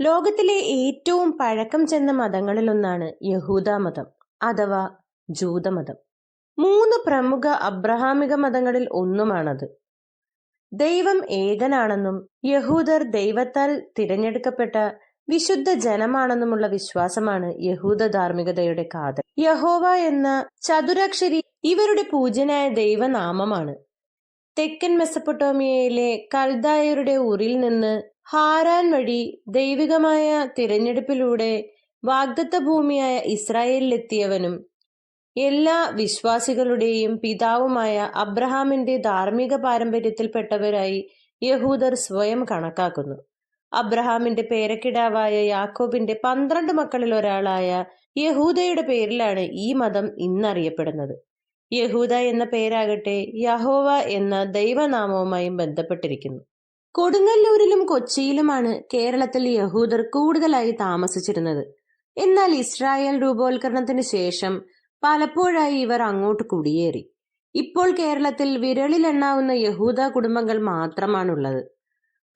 ലോകത്തിലെ ഏറ്റവും പഴക്കം ചെന്ന മതങ്ങളിലൊന്നാണ് യഹൂദ മതം അഥവാ ജൂതമതം. മൂന്ന് പ്രമുഖ അബ്രഹാമിക മതങ്ങളിൽ ഒന്നുമാണത്. ദൈവം ഏകനാണെന്നും യഹൂദർ ദൈവത്താൽ തിരഞ്ഞെടുക്കപ്പെട്ട വിശുദ്ധ ജനമാണെന്നുമുള്ള വിശ്വാസമാണ് യഹൂദ ധാർമ്മികതയുടെ കാതൽ. യഹോവ എന്ന ചതുരാക്ഷരി ഇവരുടെ പൂജ്യനായ ദൈവനാമമാണ്. തെക്കൻ മെസപ്പൊട്ടോമിയയിലെ കൽദായരുടെ ഉറിൽ നിന്ന് ഹാരാൻ വഴി ദൈവികമായ തിരഞ്ഞെടുപ്പിലൂടെ വാഗ്ദത്ത ഭൂമിയായ ഇസ്രായേലിലെത്തിയവനും എല്ലാ വിശ്വാസികളുടെയും പിതാവുമായ അബ്രഹാമിന്റെ ധാർമ്മിക പാരമ്പര്യത്തിൽപ്പെട്ടവരായി യഹൂദർ സ്വയം കണക്കാക്കുന്നു. അബ്രഹാമിന്റെ പേരക്കിടാവായ യാക്കോബിന്റെ പന്ത്രണ്ട് മക്കളിൽ ഒരാളായ യഹൂദയുടെ പേരിലാണ് ഈ മതം ഇന്നറിയപ്പെടുന്നത്. യഹൂദ എന്ന പേരാകട്ടെ യഹോവ എന്ന ദൈവനാമവുമായും ബന്ധപ്പെട്ടിരിക്കുന്നു. കൊടുങ്ങല്ലൂരിലും കൊച്ചിയിലുമാണ് കേരളത്തിൽ യഹൂദർ കൂടുതലായി താമസിച്ചിരുന്നത്. എന്നാൽ ഇസ്രായേൽ രൂപവൽക്കരണത്തിന് ശേഷം പലപ്പോഴായി ഇവർ അങ്ങോട്ട് കുടിയേറി. ഇപ്പോൾ കേരളത്തിൽ വിരളിലെണ്ണാവുന്ന യഹൂദ കുടുംബങ്ങൾ മാത്രമാണുള്ളത്.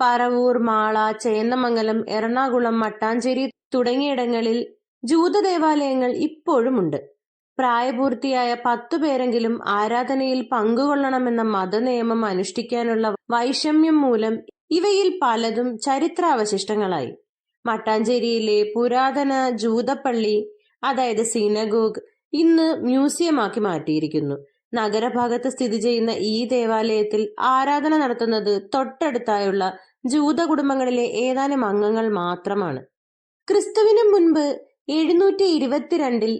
പറവൂർ മാള ചേന്നമംഗലം എറണാകുളം മട്ടാഞ്ചേരി തുടങ്ങിയിടങ്ങളിൽ ജൂത ദേവാലയങ്ങൾ ഇപ്പോഴുമുണ്ട്. പ്രായപൂർത്തിയായ പത്തു പേരെങ്കിലും ആരാധനയിൽ പങ്കുകൊള്ളണമെന്ന മതനിയമം അനുഷ്ഠിക്കാനുള്ള വൈഷമ്യം മൂലം ഇവയിൽ പലതും ചരിത്രാവശിഷ്ടങ്ങളായി. മട്ടാഞ്ചേരിയിലെ പുരാതന ജൂതപ്പള്ളി അതായത് സിനഗോഗ് ഇന്ന് മ്യൂസിയമാക്കി മാറ്റിയിരിക്കുന്നു. നഗരഭാഗത്ത് സ്ഥിതി ചെയ്യുന്ന ഈ ദേവാലയത്തിൽ ആരാധന നടത്തുന്നത് തൊട്ടടുത്തായുള്ള ജൂത കുടുംബങ്ങളിലെ ഏതാനും അംഗങ്ങൾ മാത്രമാണ്. ക്രിസ്തുവിനു മുൻപ് എഴുന്നൂറ്റി ഇരുപത്തിരണ്ടിൽ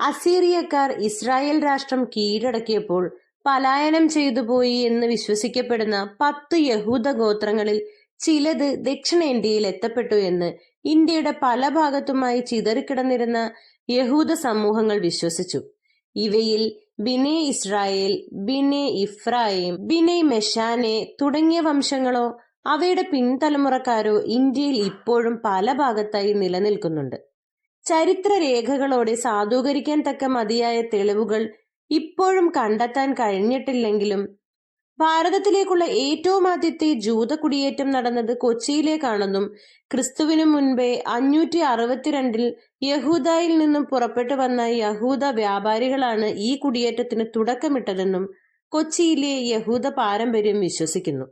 അസീറിയക്കാർ ഇസ്രായേൽ രാഷ്ട്രം കീഴടക്കിയപ്പോൾ പലായനം ചെയ്തുപോയി എന്ന് വിശ്വസിക്കപ്പെടുന്ന പത്ത് യഹൂദ ഗോത്രങ്ങളിൽ ചിലത് ദക്ഷിണേന്ത്യയിൽ എത്തപ്പെട്ടു എന്ന് ഇന്ത്യയുടെ പല ഭാഗത്തുമായി ചിതറിക്കിടന്നിരുന്ന യഹൂദ സമൂഹങ്ങൾ വിശ്വസിച്ചു. ഇവയിൽ ബിനെ ഇസ്രായേൽ ബിനെ ഇഫ്രായിം ബിനെ മെഷാനെ തുടങ്ങിയ വംശങ്ങളോ അവയുടെ പിൻതലമുറക്കാരോ ഇന്ത്യയിൽ ഇപ്പോഴും പല ഭാഗത്തായി നിലനിൽക്കുന്നുണ്ട്. ചരിത്രരേഖകളോടെ സാധൂകരിക്കാൻ തക്ക മതിയായ തെളിവുകൾ ഇപ്പോഴും കണ്ടെത്താൻ കഴിഞ്ഞിട്ടില്ലെങ്കിലും ഭാരതത്തിലേക്കുള്ള ഏറ്റവും ആദ്യത്തെ ജൂത കുടിയേറ്റം നടന്നത് കൊച്ചിയിലേക്കാണെന്നും ക്രിസ്തുവിനു മുൻപേ അഞ്ഞൂറ്റി അറുപത്തിരണ്ടിൽ യഹൂദായിൽ നിന്നും പുറപ്പെട്ടു വന്ന യഹൂദ വ്യാപാരികളാണ് ഈ കുടിയേറ്റത്തിന് തുടക്കമിട്ടതെന്നും കൊച്ചിയിലെ യഹൂദ പാരമ്പര്യം വിശ്വസിക്കുന്നു.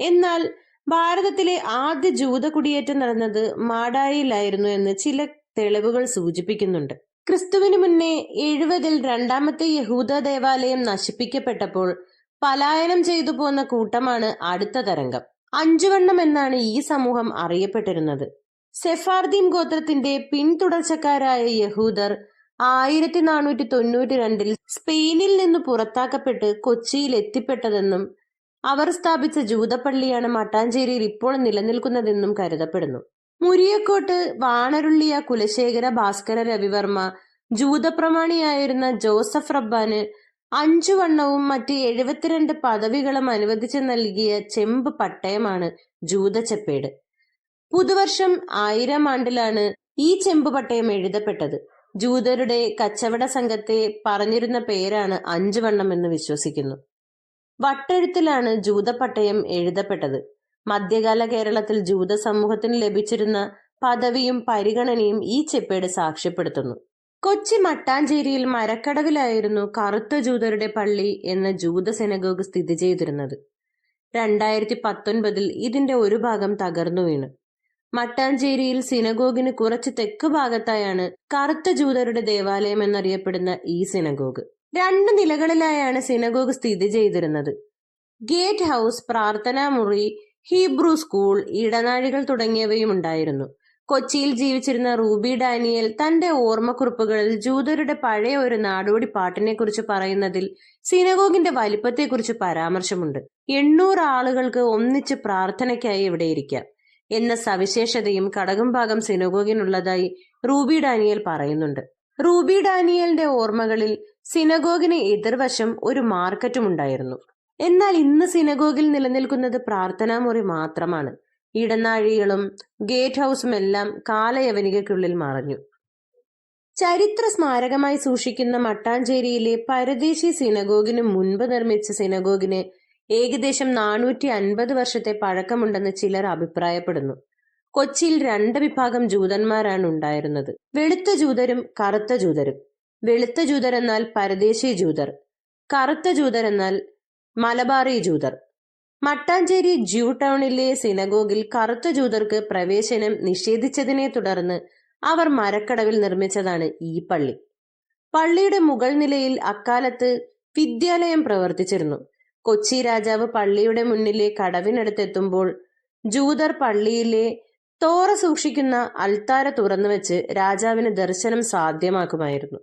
എന്നാൽ ഭാരതത്തിലെ ആദ്യ ജൂത കുടിയേറ്റം നടന്നത് മാടായിലായിരുന്നു എന്ന് ചില തെളിവുകൾ സൂചിപ്പിക്കുന്നുണ്ട്. ക്രിസ്തുവിന് മുന്നേ എഴുപതിൽ രണ്ടാമത്തെ യഹൂദ ദേവാലയം നശിപ്പിക്കപ്പെട്ടപ്പോൾ പലായനം ചെയ്തു പോന്ന കൂട്ടമാണ് അടുത്ത തരംഗം. അഞ്ചുവണ്ണം എന്നാണ് ഈ സമൂഹം അറിയപ്പെട്ടിരുന്നത്. സെഫാർദീം ഗോത്രത്തിന്റെ പിന്തുടർച്ചക്കാരായ യഹൂദർ ആയിരത്തി നാനൂറ്റി തൊണ്ണൂറ്റി രണ്ടിൽ സ്പെയിനിൽ നിന്ന് പുറത്താക്കപ്പെട്ട് കൊച്ചിയിൽ എത്തിപ്പെട്ടതെന്നും അവർ സ്ഥാപിച്ച ജൂതപ്പള്ളിയാണ് മട്ടാഞ്ചേരിയിൽ ഇപ്പോൾ നിലനിൽക്കുന്നതെന്നും കരുതപ്പെടുന്നു. മുരിയക്കോട്ട് വാണരുള്ളിയ കുലശേഖര ഭാസ്കര രവിവർമ്മ ജൂതപ്രമാണിയായിരുന്ന ജോസഫ് റബ്ബാന് അഞ്ചു വണ്ണവും മറ്റ് എഴുപത്തിരണ്ട് പദവികളും അനുവദിച്ചു നൽകിയ ചെമ്പ് പട്ടയമാണ് ജൂതച്ചപ്പേട് പുതുവർഷം ആയിരം ആണ്ടിലാണ് ഈ ചെമ്പ് പട്ടയം എഴുതപ്പെട്ടത്. ജൂതരുടെ കച്ചവട സംഘത്തെ പറഞ്ഞിരുന്ന പേരാണ് അഞ്ചു വണ്ണം എന്ന് വിശ്വസിക്കുന്നു. വട്ടെഴുത്തിലാണ് ജൂതപ്പട്ടയം എഴുതപ്പെട്ടത്. മധ്യകാല കേരളത്തിൽ ജൂത സമൂഹത്തിന് ലഭിച്ചിരുന്ന പദവിയും പരിഗണനയും ഈ ചെപ്പേട് സാക്ഷ്യപ്പെടുത്തുന്നു. കൊച്ചി മട്ടാഞ്ചേരിയിൽ മരക്കടവിലായിരുന്നു കറുത്ത ജൂതരുടെ പള്ളി എന്ന ജൂത സെനഗോഗ് സ്ഥിതി ചെയ്തിരുന്നത്. രണ്ടായിരത്തി പത്തൊൻപതിൽ ഇതിന്റെ ഒരു ഭാഗം തകർന്നു വീണു. മട്ടാഞ്ചേരിയിൽ സിനഗോഗിന് കുറച്ച് തെക്ക് ഭാഗത്തായാണ് കറുത്ത ജൂതരുടെ ദേവാലയം എന്നറിയപ്പെടുന്ന ഈ സിനഗോഗ്. രണ്ട് നിലകളിലായാണ് സിനഗോഗ് സ്ഥിതി ചെയ്തിരുന്നത്. ഗേറ്റ് ഹൗസ് പ്രാർത്ഥനാ മുറി ഹീബ്രു സ്കൂൾ ഇടനാഴികൾ തുടങ്ങിയവയും ഉണ്ടായിരുന്നു കൊച്ചിയിൽ ജീവിച്ചിരുന്ന റൂബി ഡാനിയൽ തന്റെ ഓർമ്മക്കുറിപ്പുകളിൽ ജൂതരുടെ പഴയ ഒരു നാടോടി പാട്ടിനെ കുറിച്ച് പറയുന്നതിൽ സിനഗോഗിന്റെ വലിപ്പത്തെക്കുറിച്ച് പരാമർശമുണ്ട്. എണ്ണൂറ് ആളുകൾക്ക് ഒന്നിച്ച് പ്രാർത്ഥനയ്ക്കായി ഇവിടെ ഇരിക്കാം. എന്ന സവിശേഷതയും കടകുംഭാഗം സിനഗോഗിനുള്ളതായി റൂബി ഡാനിയൽ പറയുന്നുണ്ട്. റൂബി ഡാനിയലിന്റെ ഓർമ്മകളിൽ സിനഗോഗിന് എതിർവശം ഒരു മാർക്കറ്റും ഉണ്ടായിരുന്നു എന്നാൽ ഇന്ന് സിനഗോഗിൽ നിലനിൽക്കുന്നത് പ്രാർത്ഥനാമുറി മാത്രമാണ്. ഇടനാഴികളും ഗേറ്റ് ഹൗസും എല്ലാം കാലയവനികയ്ക്കുള്ളിൽ മറഞ്ഞു. ചരിത്ര സ്മാരകമായി സൂക്ഷിക്കുന്ന മട്ടാഞ്ചേരിയിലെ പരദേശി സിനഗോഗിന് മുൻപ് നിർമ്മിച്ച സിനഗോഗിന് ഏകദേശം നാനൂറ്റി അൻപത് വർഷത്തെ പഴക്കമുണ്ടെന്ന് ചിലർ അഭിപ്രായപ്പെടുന്നു. കൊച്ചിയിൽ രണ്ട് വിഭാഗം ജൂതന്മാരാണ് ഉണ്ടായിരുന്നത്. വെളുത്ത ജൂതരും കറുത്ത ജൂതരും. വെളുത്ത ജൂതർ എന്നാൽ പരദേശി ജൂതർ. കറുത്ത ജൂതർ എന്നാൽ മലബാറി ജൂതർ. മട്ടാഞ്ചേരി ജ്യൂ ടൗണിലെ സിനഗോഗിൽ കറുത്ത ജൂതർക്ക് പ്രവേശനം നിഷേധിച്ചതിനെ തുടർന്ന് അവർ മരക്കടവിൽ നിർമ്മിച്ചതാണ് ഈ പള്ളി. പള്ളിയുടെ മുകൾ നിലയിൽ അക്കാലത്ത് വിദ്യാലയം പ്രവർത്തിച്ചിരുന്നു. കൊച്ചി രാജാവ് പള്ളിയുടെ മുന്നിലെ കടവിനടുത്തെത്തുമ്പോൾ ജൂതർ പള്ളിയിലെ തോറ സൂക്ഷിക്കുന്ന അൽത്താര തുറന്നുവെച്ച് രാജാവിന് ദർശനം സാധ്യമാക്കുമായിരുന്നു.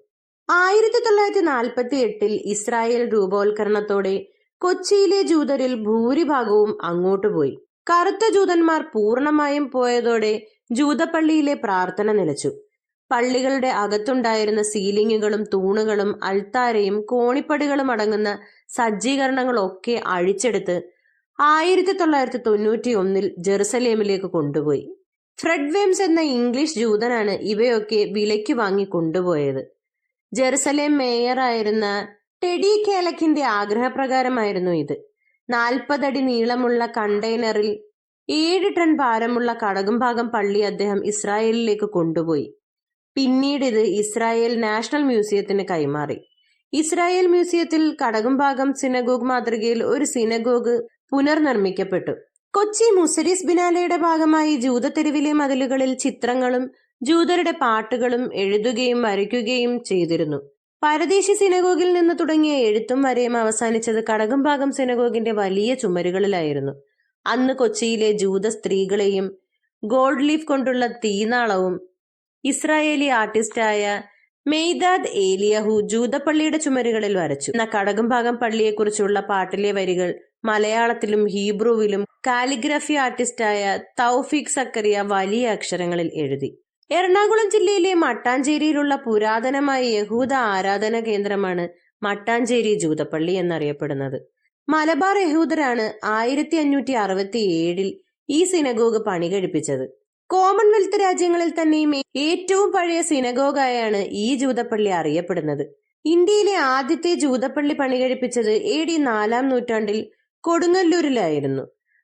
ആയിരത്തി തൊള്ളായിരത്തി നാൽപ്പത്തി എട്ടിൽ ഇസ്രായേൽ രൂപവൽക്കരണത്തോടെ കൊച്ചിയിലെ ജൂതരിൽ ഭൂരിഭാഗവും അങ്ങോട്ട് പോയി. കറുത്ത ജൂതന്മാർ പൂർണമായും പോയതോടെ ജൂതപ്പള്ളിയിലെ പ്രാർത്ഥന നിലച്ചു. പള്ളികളുടെ അകത്തുണ്ടായിരുന്ന സീലിങ്ങുകളും തൂണുകളും അൾത്താരയും കോണിപ്പടികളും അടങ്ങുന്ന സജ്ജീകരണങ്ങളൊക്കെ അഴിച്ചെടുത്ത് ആയിരത്തി തൊള്ളായിരത്തി തൊണ്ണൂറ്റി ഒന്നിൽ ജെറുസലേമിലേക്ക് കൊണ്ടുപോയി. ഫ്രെഡ് വെയിംസ് എന്ന ഇംഗ്ലീഷ് ജൂതനാണ് ഇവയൊക്കെ വിലയ്ക്ക് വാങ്ങി കൊണ്ടുപോയത്. ജെറുസലേം മേയറായിരുന്ന ടെഡി കേലക്കിന്റെ ആഗ്രഹപ്രകാരമായിരുന്നു ഇത്. നാൽപ്പതടി നീളമുള്ള കണ്ടെയ്നറിൽ ഏഴ് ടൺ ഭാരമുള്ള കടകും ഭാഗം പള്ളി അദ്ദേഹം ഇസ്രായേലിലേക്ക് കൊണ്ടുപോയി. പിന്നീട് ഇത് ഇസ്രായേൽ നാഷണൽ മ്യൂസിയത്തിന് കൈമാറി. ഇസ്രായേൽ മ്യൂസിയത്തിൽ കടകുംഭാഗം സിനഗോഗ് മാതൃകയിൽ ഒരു സിനഗോഗ് പുനർനിർമ്മിക്കപ്പെട്ടു. കൊച്ചി മുസരിസ് ബിനാലയുടെ ഭാഗമായി ജൂത തെരുവിലെ മതിലുകളിൽ ചിത്രങ്ങളും ജൂതരുടെ പാട്ടുകളും എഴുതുകയും വരയ്ക്കുകയും ചെയ്തിരുന്നു. പരദേശി സിനഗോഗിൽ നിന്ന് തുടങ്ങിയ എഴുത്തും വരെയും അവസാനിച്ചത് കടകംഭാഗം സിനഗോഗിന്റെ വലിയ ചുമരുകളിലായിരുന്നു. അന്ന് കൊച്ചിയിലെ ജൂത സ്ത്രീകളെയും ഗോൾഡ് ലീഫ് കൊണ്ടുള്ള തീനാളവും ഇസ്രായേലി ആർട്ടിസ്റ്റായ മെയ്ദാദ് ഏലിയഹു ജൂതപ്പള്ളിയുടെ ചുമരുകളിൽ വരച്ചു. എന്ന കടകംഭാഗം പള്ളിയെക്കുറിച്ചുള്ള പാട്ടിലെ വരികൾ മലയാളത്തിലും ഹീബ്രുവിലും കാലിഗ്രഫി ആർട്ടിസ്റ്റായ തൗഫീഖ് സക്കറിയ വലിയ അക്ഷരങ്ങളിൽ എഴുതി. എറണാകുളം ജില്ലയിലെ മട്ടാഞ്ചേരിയിലുള്ള പുരാതനമായ യഹൂദ ആരാധന കേന്ദ്രമാണ് മട്ടാഞ്ചേരി ജൂതപ്പള്ളി എന്നറിയപ്പെടുന്നത്. മലബാർ യഹൂദരാണ് ആയിരത്തി അഞ്ഞൂറ്റി അറുപത്തി ഏഴിൽ ഈ സിനഗോഗ് പണി കഴിപ്പിച്ചത്. കോമൺവെൽത്ത് രാജ്യങ്ങളിൽ തന്നെയും ഏറ്റവും പഴയ സിനഗോഗായാണ് ഈ ജൂതപ്പള്ളി അറിയപ്പെടുന്നത്. ഇന്ത്യയിലെ ആദ്യത്തെ ജൂതപ്പള്ളി പണി കഴിപ്പിച്ചത് എ ഡി നാലാം നൂറ്റാണ്ടിൽ കൊടുങ്ങല്ലൂരിലായിരുന്നു.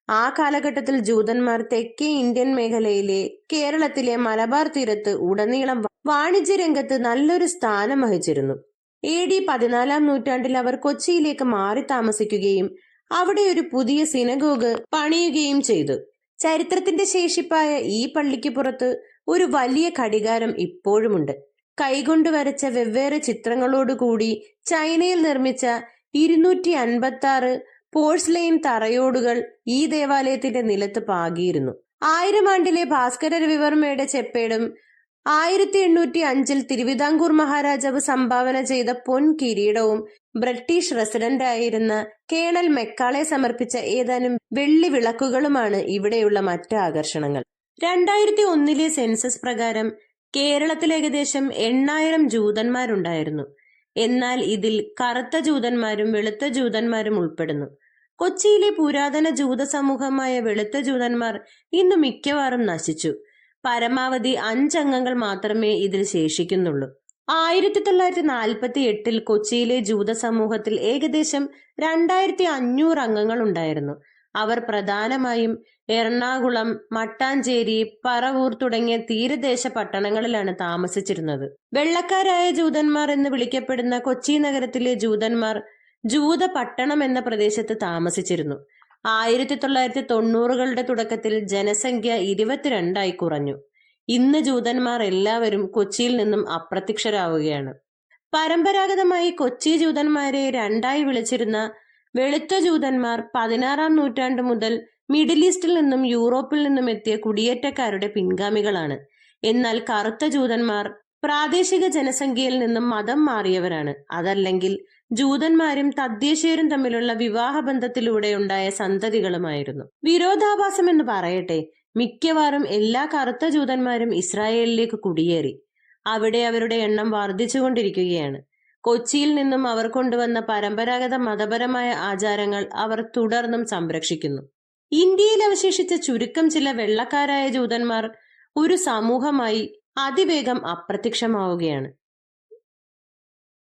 ആ കാലഘട്ടത്തിൽ ജൂതന്മാർ തെക്കേ ഇന്ത്യൻ മേഖലയിലെ കേരളത്തിലെ മലബാർ തീരത്ത് ഉടനീളം വാണിജ്യ രംഗത്ത് നല്ലൊരു സ്ഥാനം വഹിച്ചിരുന്നു. എ ഡി പതിനാലാം നൂറ്റാണ്ടിൽ അവർ കൊച്ചിയിലേക്ക് മാറി താമസിക്കുകയും അവിടെ ഒരു പുതിയ സിനഗോഗ് പണിയുകയും ചെയ്തു. ചരിത്രത്തിന്റെ ശേഷിപ്പായ ഈ പള്ളിക്ക് പുറത്ത് ഒരു വലിയ ഘടികാരം ഇപ്പോഴുമുണ്ട്. കൈകൊണ്ട് വരച്ച വെവ്വേറെ ചിത്രങ്ങളോടുകൂടി ചൈനയിൽ നിർമ്മിച്ച ഇരുന്നൂറ്റി അൻപത്തി ആറ് പോഴ്സ്ലെയിൻ തറയോടുകൾ ഈ ദേവാലയത്തിന്റെ നിലത്ത് പാകിയിരുന്നു. ആയിരം ആണ്ടിലെ ഭാസ്കര രവിവർമ്മയുടെ ചെപ്പേടും ആയിരത്തി എണ്ണൂറ്റി അഞ്ചിൽ തിരുവിതാംകൂർ മഹാരാജാവ് സംഭാവന ചെയ്ത പൊൻ കിരീടവും ബ്രിട്ടീഷ് റെസിഡന്റ് ആയിരുന്ന കേണൽ മെക്കാളെ സമർപ്പിച്ച ഏതാനും വെള്ളി വിളക്കുകളുമാണ് ഇവിടെയുള്ള മറ്റ് ആകർഷണങ്ങൾ. രണ്ടായിരത്തി ഒന്നിലെ സെൻസസ് പ്രകാരം കേരളത്തിൽ ഏകദേശം എണ്ണായിരം ജൂതന്മാരുണ്ടായിരുന്നു. എന്നാൽ ഇതിൽ കറുത്ത ജൂതന്മാരും വെളുത്ത ജൂതന്മാരും ഉൾപ്പെടുന്നു. കൊച്ചിയിലെ പുരാതന ജൂത സമൂഹമായ വെളുത്ത ജൂതന്മാർ ഇന്ന് മിക്കവാറും നശിച്ചു. പരമാവധി അഞ്ചംഗങ്ങൾ മാത്രമേ ഇതിൽ ശേഷിക്കുന്നുള്ളൂ. ആയിരത്തി തൊള്ളായിരത്തി നാൽപ്പത്തി എട്ടിൽ കൊച്ചിയിലെ ജൂത സമൂഹത്തിൽ ഏകദേശം രണ്ടായിരത്തി അഞ്ഞൂറ് അംഗങ്ങൾ ഉണ്ടായിരുന്നു. അവർ പ്രധാനമായും എറണാകുളം മട്ടാഞ്ചേരി പറവൂർ തുടങ്ങിയ തീരദേശ പട്ടണങ്ങളിലാണ് താമസിച്ചിരുന്നത്. വെള്ളക്കാരായ ജൂതന്മാർ എന്ന് വിളിക്കപ്പെടുന്ന കൊച്ചി നഗരത്തിലെ ജൂതന്മാർ ജൂത പട്ടണം എന്ന പ്രദേശത്ത് താമസിച്ചിരുന്നു. ആയിരത്തി തൊള്ളായിരത്തി തൊണ്ണൂറുകളുടെ തുടക്കത്തിൽ ജനസംഖ്യ ഇരുപത്തിരണ്ടായി കുറഞ്ഞു. ഇന്ന് ജൂതന്മാർ എല്ലാവരും കൊച്ചിയിൽ നിന്നും അപ്രത്യക്ഷരാവുകയാണ്. പരമ്പരാഗതമായി കൊച്ചി ജൂതന്മാരെ രണ്ടായി വിളിച്ചിരുന്ന വെളുത്ത ജൂതന്മാർ പതിനാറാം നൂറ്റാണ്ട് മുതൽ മിഡിൽ ഈസ്റ്റിൽ നിന്നും യൂറോപ്പിൽ നിന്നും എത്തിയ കുടിയേറ്റക്കാരുടെ പിൻഗാമികളാണ്. എന്നാൽ കറുത്ത ജൂതന്മാർ പ്രാദേശിക ജനസംഖ്യയിൽ നിന്നും മതം മാറിയവരാണ്. അതല്ലെങ്കിൽ ജൂതന്മാരും തദ്ദേശീയരും തമ്മിലുള്ള വിവാഹബന്ധത്തിലൂടെ ഉണ്ടായ സന്തതികളുമായിരുന്നു. വിരോധാഭാസം എന്ന് പറയട്ടെ മിക്കവാറും എല്ലാ കറുത്ത ജൂതന്മാരും ഇസ്രായേലിലേക്ക് കുടിയേറി. അവിടെ അവരുടെ എണ്ണം വർദ്ധിച്ചുകൊണ്ടിരിക്കുകയാണ്. കൊച്ചിയിൽ നിന്നും അവർ കൊണ്ടുവന്ന പരമ്പരാഗത മതപരമായ ആചാരങ്ങൾ അവർ തുടർന്നും സംരക്ഷിക്കുന്നു. ഇന്ത്യയിൽ അവശേഷിച്ച ചുരുക്കം ചില വെള്ളക്കാരായ ജൂതന്മാർ ഒരു സമൂഹമായി അതിവേഗം അപ്രത്യക്ഷമാവുകയാണ്.